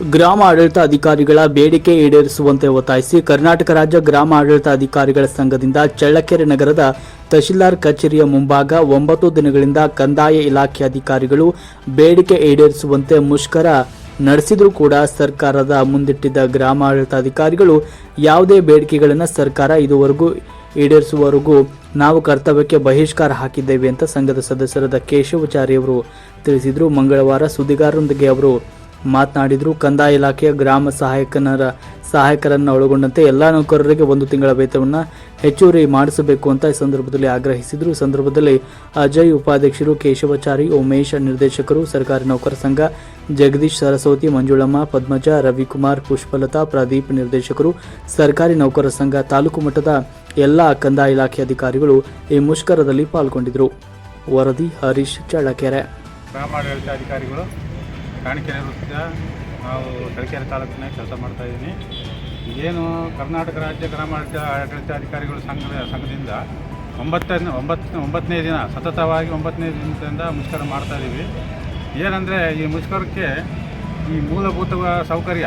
ಗ್ರಾಮ ಆಡಳಿತ ಅಧಿಕಾರಿಗಳ ಬೇಡಿಕೆ ಈಡೇರಿಸುವಂತೆ ಒತ್ತಾಯಿಸಿ ಕರ್ನಾಟಕ ರಾಜ್ಯ ಗ್ರಾಮ ಆಡಳಿತ ಅಧಿಕಾರಿಗಳ ಸಂಘದಿಂದ ಚಳ್ಳಕೆರೆ ನಗರದ ತಹಶೀಲ್ದಾರ್ ಕಚೇರಿಯ ಮುಂಭಾಗ ಒಂಬತ್ತು ದಿನಗಳಿಂದ ಕಂದಾಯ ಇಲಾಖೆ ಅಧಿಕಾರಿಗಳು ಬೇಡಿಕೆ ಈಡೇರಿಸುವಂತೆ ಮುಷ್ಕರ ನಡೆಸಿದರೂ ಕೂಡ ಸರ್ಕಾರದ ಮುಂದಿಟ್ಟಿದ್ದ ಗ್ರಾಮ ಆಡಳಿತ ಅಧಿಕಾರಿಗಳು ಯಾವುದೇ ಬೇಡಿಕೆಗಳನ್ನು ಸರ್ಕಾರ ಇದುವರೆಗೂ ಈಡೇರಿಸುವವರೆಗೂ ನಾವು ಕರ್ತವ್ಯಕ್ಕೆ ಬಹಿಷ್ಕಾರ ಹಾಕಿದ್ದೇವೆ ಅಂತ ಸಂಘದ ಸದಸ್ಯರಾದ ಕೇಶವಚಾರಿ ಅವರು ತಿಳಿಸಿದರು. ಮಂಗಳವಾರ ಸುದ್ದಿಗಾರರೊಂದಿಗೆ ಅವರು ಮಾತನಾಡಿದರು. ಕಂದಾಯ ಇಲಾಖೆಯ ಗ್ರಾಮ ಸಹಾಯಕನರ ಸಹಾಯಕರನ್ನು ಒಳಗೊಂಡಂತೆ ಎಲ್ಲ ನೌಕರರಿಗೆ ಒಂದು ತಿಂಗಳ ವೇತನವನ್ನು ಹೆಚ್ಚುವರಿ ಮಾಡಿಸಬೇಕು ಅಂತ ಈ ಸಂದರ್ಭದಲ್ಲಿ ಆಗ್ರಹಿಸಿದರು. ಈ ಸಂದರ್ಭದಲ್ಲಿ ಅಜಯ್ ಉಪಾಧ್ಯಕ್ಷರು ಕೇಶವಚಾರಿ, ಉಮೇಶ್ ನಿರ್ದೇಶಕರು, ಸರ್ಕಾರಿ ನೌಕರ ಸಂಘ, ಜಗದೀಶ್ ಸರಸ್ವತಿ, ಮಂಜುಳಮ್ಮ, ಪದ್ಮಜ, ರವಿಕುಮಾರ್, ಪುಷ್ಪಲತಾ, ಪ್ರದೀಪ್ ನಿರ್ದೇಶಕರು, ಸರ್ಕಾರಿ ನೌಕರ ಸಂಘ, ತಾಲೂಕು ಮಟ್ಟದ ಎಲ್ಲ ಕಂದಾಯ ಇಲಾಖೆ ಅಧಿಕಾರಿಗಳು ಈ ಮುಷ್ಕರದಲ್ಲಿ ಪಾಲ್ಗೊಂಡಿದ್ದರು ವರದಿ ಹರೀಶ್ ಚಳ್ಳಕೆರೆ. ಗ್ರಾಮಾಡಳಿತ ಅಧಿಕಾರಿಗಳು ಕಾಣಿಕೆರೆ ವೃತ್ತ, ನಾವು ತರೀಕೆರೆ ತಾಲೂಕಿನ ಕೆಲಸ ಮಾಡ್ತಾಯಿದ್ದೀನಿ ಏನು ಕರ್ನಾಟಕ ರಾಜ್ಯ ಗ್ರಾಮಾಡಳಿತ ಆಡಳಿತ ಅಧಿಕಾರಿಗಳು ಸಂಘದ, ಸಂಘದಿಂದ ಒಂಬತ್ತನೇ ಒಂಬತ್ತು ಒಂಬತ್ತನೇ ದಿನ, ಸತತವಾಗಿ ಒಂಬತ್ತನೇ ದಿನದಿಂದ ಮುಷ್ಕರ ಮಾಡ್ತಾಯಿದ್ದೀವಿ ಏನಂದರೆ ಈ ಮುಷ್ಕರಕ್ಕೆ ಈ ಮೂಲಭೂತ ಸೌಕರ್ಯ,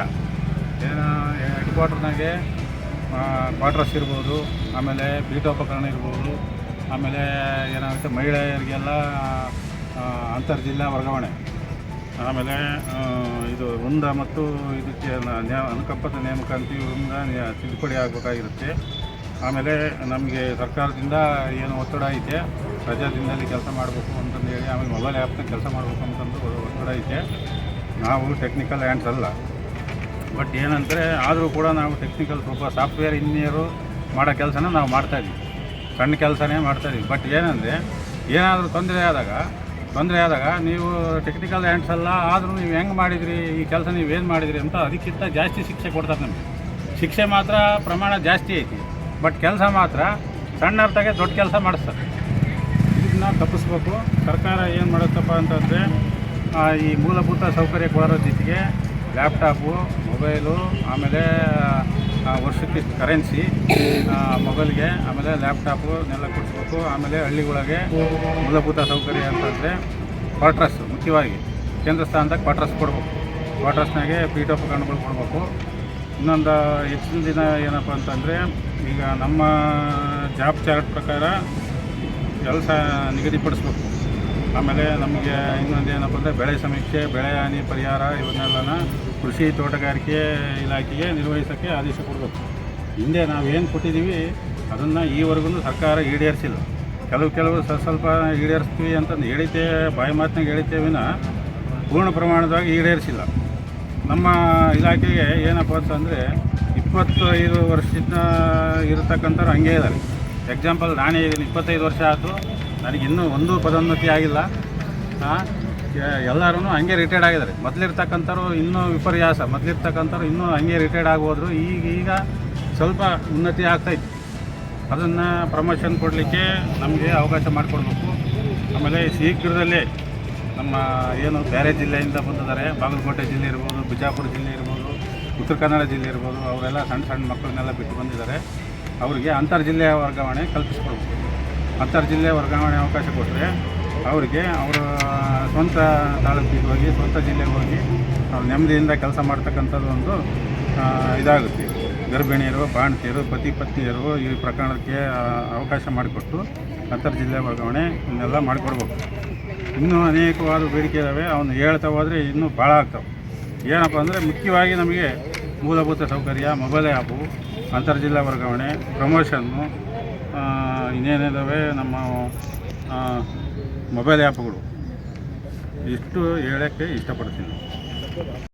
ಏನು ಹೆಡ್ ಕ್ವಾರ್ಟರ್ನಾಗೆ ಕ್ವಾರ್ಟರ್ಸ್ ಇರ್ಬೋದು, ಆಮೇಲೆ ಪೀಠೋಪಕರಣ ಇರ್ಬೋದು, ಆಮೇಲೆ ಏನಾಗುತ್ತೆ ಮಹಿಳೆಯರಿಗೆಲ್ಲ ಅಂತರ್ಜಿಲ್ಲಾ ವರ್ಗಾವಣೆ. ಆಮೇಲೆ ಇದು ವೃಂದ ಮತ್ತು ಇದಕ್ಕೆ ಅನುಕಂಪದ ನೇಮಕಾಂತಿ ವೃಂದ ನ್ಯಾ- ತಿದ್ದುಪಡಿ ಆಗಬೇಕಾಗಿರುತ್ತೆ. ಆಮೇಲೆ ನಮಗೆ ಸರ್ಕಾರದಿಂದ ಏನು ಒತ್ತಡ ಐತೆ, ರಜಾ ದಿನದಲ್ಲಿ ಕೆಲಸ ಮಾಡಬೇಕು ಅಂತಂದು ಹೇಳಿ, ಆಮೇಲೆ ಮೊಬೈಲ್ ಆ್ಯಪ್ನ ಕೆಲಸ ಮಾಡಬೇಕು ಅಂತಂದು ಒತ್ತಡ ಐತೆ. ನಾವು ಟೆಕ್ನಿಕಲ್ ಹ್ಯಾಂಡ್ಸ್ ಅಲ್ಲ. ಬಟ್ ಏನಂದರೆ, ಆದರೂ ಕೂಡ ನಾವು ಟೆಕ್ನಿಕಲ್ ಸ್ವಲ್ಪ ಸಾಫ್ಟ್ವೇರ್ ಇಂಜಿನಿಯರು ಮಾಡೋ ಕೆಲಸನ ನಾವು ಮಾಡ್ತಾಯಿದ್ವಿ ಸಣ್ಣ ಕೆಲಸನೇ ಮಾಡ್ತಾಯಿದ್ವಿ ಬಟ್ ಏನಂದರೆ, ಏನಾದರೂ ತೊಂದರೆ ಆದಾಗ ತೊಂದರೆ ಆದಾಗ ನೀವು ಟೆಕ್ನಿಕಲ್ ಹ್ಯಾಂಡ್ಸ್ ಅಲ್ಲ, ಆದರೂ ನೀವು ಹೆಂಗೆ ಮಾಡಿದ್ರಿ, ಈ ಕೆಲಸ ನೀವು ಏನು ಮಾಡಿದ್ರಿ ಅಂತ ಅದಕ್ಕಿಂತ ಜಾಸ್ತಿ ಶಿಕ್ಷೆ ಕೊಡ್ತಾರೆ ನಮಗೆ. ಶಿಕ್ಷೆ ಮಾತ್ರ ಪ್ರಮಾಣ ಜಾಸ್ತಿ ಐತಿ ಬಟ್ ಕೆಲಸ ಮಾತ್ರ ಸಣ್ಣ ಅರ್ಥಗೆ ದೊಡ್ಡ ಕೆಲಸ ಮಾಡಿಸ್ತಾರೆ. ಇದನ್ನ ತಪ್ಪಿಸ್ಬೇಕು. ಸರ್ಕಾರ ಏನು ಮಾಡುತ್ತಪ್ಪ ಅಂತಂದರೆ ಈ ಮೂಲಭೂತ ಸೌಕರ್ಯ ಕೊಡೋ ಜೊತೆಗೆ ಲ್ಯಾಪ್ಟಾಪು ಮೊಬೈಲು ಆಮೇಲೆ ವರ್ಷಕ್ಕೆ ಕರೆನ್ಸಿ ಮೊಬೈಲ್ಗೆ ಆಮೇಲೆ ಲ್ಯಾಪ್ಟಾಪು ನೆಲ್ಲ ಕೊಡಿಸ್ಬೇಕು, ಆಮೇಲೆ ಹಳ್ಳಿಗಳಿಗೆ ಮೂಲಭೂತ ಸೌಕರ್ಯ ಅಂತಂದರೆ ಕ್ವಾಟ್ರಸ್ ಮುಖ್ಯವಾಗಿ. ಕೇಂದ್ರ ಸ್ಥಾನದಾಗ ಕ್ವಾರ್ಟರ್ಸ್ ಕೊಡಬೇಕು. ಕ್ವಾಟ್ರಸ್ನಾಗೆ ಪೀಠೋಪಕರಣಗಳು ಕೊಡಬೇಕು. ಇನ್ನೊಂದು ಹೆಚ್ಚಿನ ದಿನ ಏನಪ್ಪ ಅಂತಂದರೆ ಈಗ ನಮ್ಮ ಜಾಬ್ ಚಾರ್ಟ್ ಪ್ರಕಾರ ಕೆಲಸ ನಿಗದಿಪಡಿಸ್ಬೇಕು. ಆಮೇಲೆ ನಮಗೆ ಇನ್ನೊಂದು ಏನಪ್ಪ ಅಂದರೆ ಬೆಳೆ ಸಮೀಕ್ಷೆ, ಬೆಳೆ ಹಾನಿ ಪರಿಹಾರ ಇವನ್ನೆಲ್ಲನ ಕೃಷಿ ತೋಟಗಾರಿಕೆ ಇಲಾಖೆಗೆ ನಿರ್ವಹಿಸೋಕ್ಕೆ ಆದೇಶ ಕೊಡಬೇಕು. ಹಿಂದೆ ನಾವು ಏನು ಕೊಟ್ಟಿದ್ದೀವಿ ಅದನ್ನು ಈವರೆಗೂ ಸರ್ಕಾರ ಈಡೇರಿಸಿಲ್ಲ. ಕೆಲವು ಕೆಲವು ಸ್ವಲ್ಪ ಸ್ವಲ್ಪ ಈಡೇರಿಸ್ತೀವಿ ಅಂತಂದು ಹೇಳಿತೇ ಬಾಯಿ ಮಾತಿನಾಗ ಹೇಳಿದ್ದೆ ವಿನ ಪೂರ್ಣ ಪ್ರಮಾಣದಾಗಿ ಈಡೇರಿಸಿಲ್ಲ. ನಮ್ಮ ಇಲಾಖೆಗೆ ಏನಪ್ಪ ಅಂತಂದರೆ ಇಪ್ಪತ್ತೈದು ವರ್ಷದಿಂದ ಇರತಕ್ಕಂಥವ್ರು ಹಂಗೆ ಇದ್ದಾರೆ ಎಕ್ಸಾಂಪಲ್ ನಾನೇ ಇಪ್ಪತ್ತೈದು ವರ್ಷ ಆಯಿತು ನನಗೆ ಇನ್ನೂ ಒಂದು ಪದೋನ್ನತಿ ಆಗಿಲ್ಲ. ಎಲ್ಲರೂ ಹಂಗೆ ರಿಟೈರ್ಡ್ ಆಗಿದ್ದಾರೆ. ಮೊದಲಿರ್ತಕ್ಕಂಥವ್ರು ಇನ್ನೂ ವಿಪರ್ಯಾಸ, ಮೊದಲಿರ್ತಕ್ಕಂಥವ್ರು ಇನ್ನೂ ಹಂಗೆ ರಿಟೈರ್ಡ್ ಆಗೋದ್ರು ಈಗ ಈಗ ಸ್ವಲ್ಪ ಉನ್ನತಿ ಆಗ್ತೈತಿ ಅದನ್ನು ಪ್ರಮೋಷನ್ ಕೊಡಲಿಕ್ಕೆ ನಮಗೆ ಅವಕಾಶ ಮಾಡಿಕೊಡ್ಬೇಕು. ಆಮೇಲೆ ಶೀಘ್ರದಲ್ಲೇ ನಮ್ಮ ಏನು ಬೇರೆ ಜಿಲ್ಲೆಯಿಂದ ಬಂದಿದ್ದಾರೆ. ಬಾಗಲಕೋಟೆ ಜಿಲ್ಲೆ ಇರ್ಬೋದು, ಬಿಜಾಪುರ ಜಿಲ್ಲೆ ಇರ್ಬೋದು, ಉತ್ತರ ಕನ್ನಡ ಜಿಲ್ಲೆ ಇರ್ಬೋದು, ಅವರೆಲ್ಲ ಸಣ್ಣ ಸಣ್ಣ ಮಕ್ಕಳನ್ನೆಲ್ಲ ಬಿಟ್ಟು ಬಂದಿದ್ದಾರೆ. ಅವರಿಗೆ ಅಂತರ್ ಜಿಲ್ಲೆಯ ವರ್ಗಾವಣೆ ಕಲ್ಪಿಸ್ಕೊಡ್ಬೇಕು. ಅಂತರ್ ಜಿಲ್ಲೆ ವರ್ಗಾವಣೆ ಅವಕಾಶ ಕೊಟ್ಟರೆ ಅವರಿಗೆ ಅವರ ಸ್ವಂತ ತಾಲೂಕಿಗೆ ಹೋಗಿ, ಸ್ವಂತ ಜಿಲ್ಲೆಗೆ ಹೋಗಿ ಅವ್ರು ನೆಮ್ಮದಿಯಿಂದ ಕೆಲಸ ಮಾಡ್ತಕ್ಕಂಥದ್ದು ಒಂದು ಇದಾಗುತ್ತೆ. ಗರ್ಭಿಣಿಯರು, ಬಾಣತಿಯರು, ಪತಿ ಪತ್ನಿಯರು ಈ ಪ್ರಕರಣಕ್ಕೆ ಅವಕಾಶ ಮಾಡಿಕೊಟ್ಟು ಅಂತರ್ ಜಿಲ್ಲೆ ವರ್ಗಾವಣೆ ಇನ್ನೆಲ್ಲ ಮಾಡಿಕೊಡ್ಬೇಕು. ಇನ್ನೂ ಅನೇಕವಾದ ಬೇಡಿಕೆ ಇದ್ದಾವೆ ಅವನು ಹೇಳ್ತಾ ಹೋದರೆ ಇನ್ನೂ ಭಾಳ ಆಗ್ತವೆ. ಏನಪ್ಪ ಅಂದರೆ ಮುಖ್ಯವಾಗಿ ನಮಗೆ ಮೂಲಭೂತ ಸೌಕರ್ಯ, ಮೊಬೈಲ್ ಆ್ಯಪು ಅಂತರ್ಜಿಲ್ಲಾ ವರ್ಗಾವಣೆ, ಪ್ರಮೋಷನ್ನು ಇನ್ನೇನಿದ್ದಾವೆ ನಮ್ಮ ಮೊಬೈಲ್ ಆ್ಯಪ್ಗಳು ಇಷ್ಟು ಹೇಳೋಕ್ಕೆ ಇಷ್ಟಪಡ್ತೀನಿ.